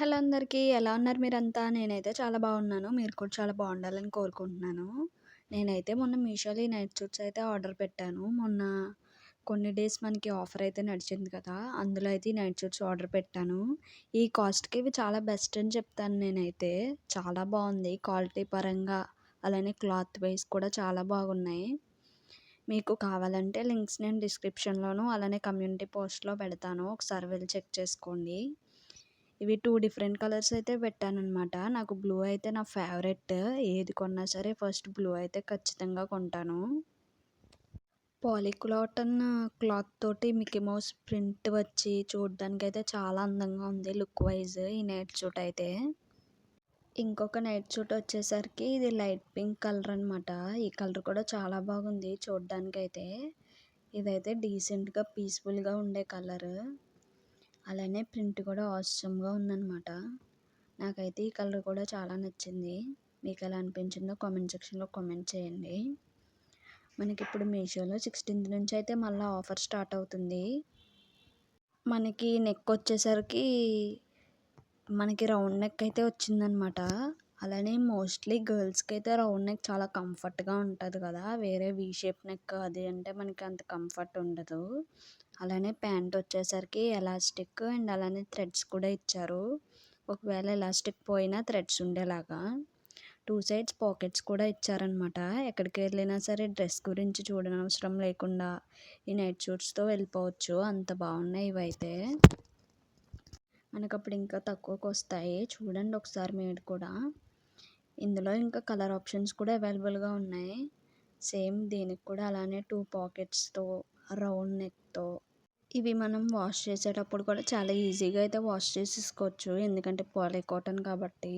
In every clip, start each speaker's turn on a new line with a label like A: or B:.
A: Hello అందరికీ ఎలా ఉన్నారు మీరంతా? నేనైతే చాలా బాగున్నాను. మీరు కూడా చాలా బాగుండాలని కోరుకుంటున్నాను. నేనైతే మొన్న మీషోలో ఈ నైట్ సూట్స్ అయితే ఆర్డర్ పెట్టాను. మొన్న కొన్ని డేస్ మనకి ఆఫర్ అయితే నడిచింది కదా అందులో అయితే ఈ నైట్ సూట్స్ ఆర్డర్ పెట్టాను. ఈ కాస్ట్కి ఇవి చాలా బెస్ట్ అని చెప్తాను నేనైతే. చాలా బాగుంది. క్వాలిటీ పరంగా అలానే క్లాత్ వైస్ కూడా చాలా బాగున్నాయి. మీకు కావాలంటే లింక్స్ నేను డిస్క్రిప్షన్లోను అలానే కమ్యూనిటీ పోస్ట్లో పెడతాను. ఒకసారి వెళ్ళి చెక్ చేసుకోండి. ఇవి టూ డిఫరెంట్ కలర్స్ అయితే పెట్టానమాట నాకు బ్లూ అయితే నా ఫేవరెట్. ఏది కొన్నా సరే ఫస్ట్ బ్లూ అయితే ఖచ్చితంగా కొంటాను. పాలిక్లాటన్ క్లాత్ తోటి మిక్కీ మౌస్ ప్రింట్ వచ్చి చూడడానికి అయితే చాలా అందంగా ఉంది లుక్ వైజ్ ఈ నైట్ సూట్ అయితే. ఇంకొక నైట్ సూట్ వచ్చేసరికి ఇది లైట్ పింక్ కలర్ అనమాట. ఈ కలర్ కూడా చాలా బాగుంది చూడడానికి అయితే ఇదైతే డీసెంట్గా పీస్ఫుల్గా ఉండే కలర్. అలానే ప్రింట్ కూడా ఆసమ్గా ఉందన్నమాట. నాకైతే ఈ కలర్ కూడా చాలా నచ్చింది. మీకు ఎలా అనిపించిందో కామెంట్ సెక్షన్లో కామెంట్ చేయండి. మనకి ఇప్పుడు మీషోలో సిక్స్టీన్త్ నుంచి అయితే మళ్ళీ ఆఫర్ స్టార్ట్ అవుతుంది. మనకి నెక్ వచ్చేసరికి మనకి రౌండ్ నెక్ అయితే వచ్చిందనమాట అలానే మోస్ట్లీ గర్ల్స్కి అయితే రౌండ్ నెక్ చాలా కంఫర్ట్గా ఉంటుంది కదా. వేరే వీ షేప్ నెక్ అది అంటే మనకి అంత కంఫర్ట్ ఉండదు. అలానే ప్యాంట్ వచ్చేసరికి ఎలాస్టిక్ అండ్ అలానే థ్రెడ్స్ కూడా ఇచ్చారు. ఒకవేళ ఎలాస్టిక్ పోయినా థ్రెడ్స్ ఉండేలాగా. టూ సైడ్స్ పాకెట్స్ కూడా ఇచ్చారనమాట. ఎక్కడికి వెళ్ళినా సరే డ్రెస్ గురించి చూడనవసరం లేకుండా ఈ నైట్ షూట్స్తో వెళ్ళిపోవచ్చు. అంత బాగున్నాయి ఇవైతే మనకు అప్పుడు ఇంకా తక్కువకి వస్తాయి చూడండి ఒకసారి మీరు కూడా. ఇందులో ఇంకా కలర్ ఆప్షన్స్ కూడా అవైలబుల్గా ఉన్నాయి. సేమ్ దీనికి కూడా అలానే టూ పాకెట్స్తో రౌండ్ నెక్తో. ఇవి మనం వాష్ చేసేటప్పుడు కూడా చాలా ఈజీగా అయితే వాష్ చేసేసుకోవచ్చు. ఎందుకంటే పాలీ కాటన్ కాబట్టి.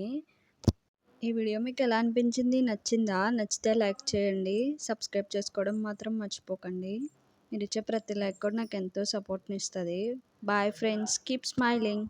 A: ఈ వీడియో మీకు ఎలా అనిపించింది? నచ్చిందా? నచ్చితే లైక్ చేయండి. సబ్స్క్రైబ్ చేసుకోవడం మాత్రం మర్చిపోకండి. మీరు ఇచ్చే ప్రతి లైక్ కూడా నాకు ఎంతో సపోర్ట్ని ఇస్తుంది. Bye friends. Keep smiling.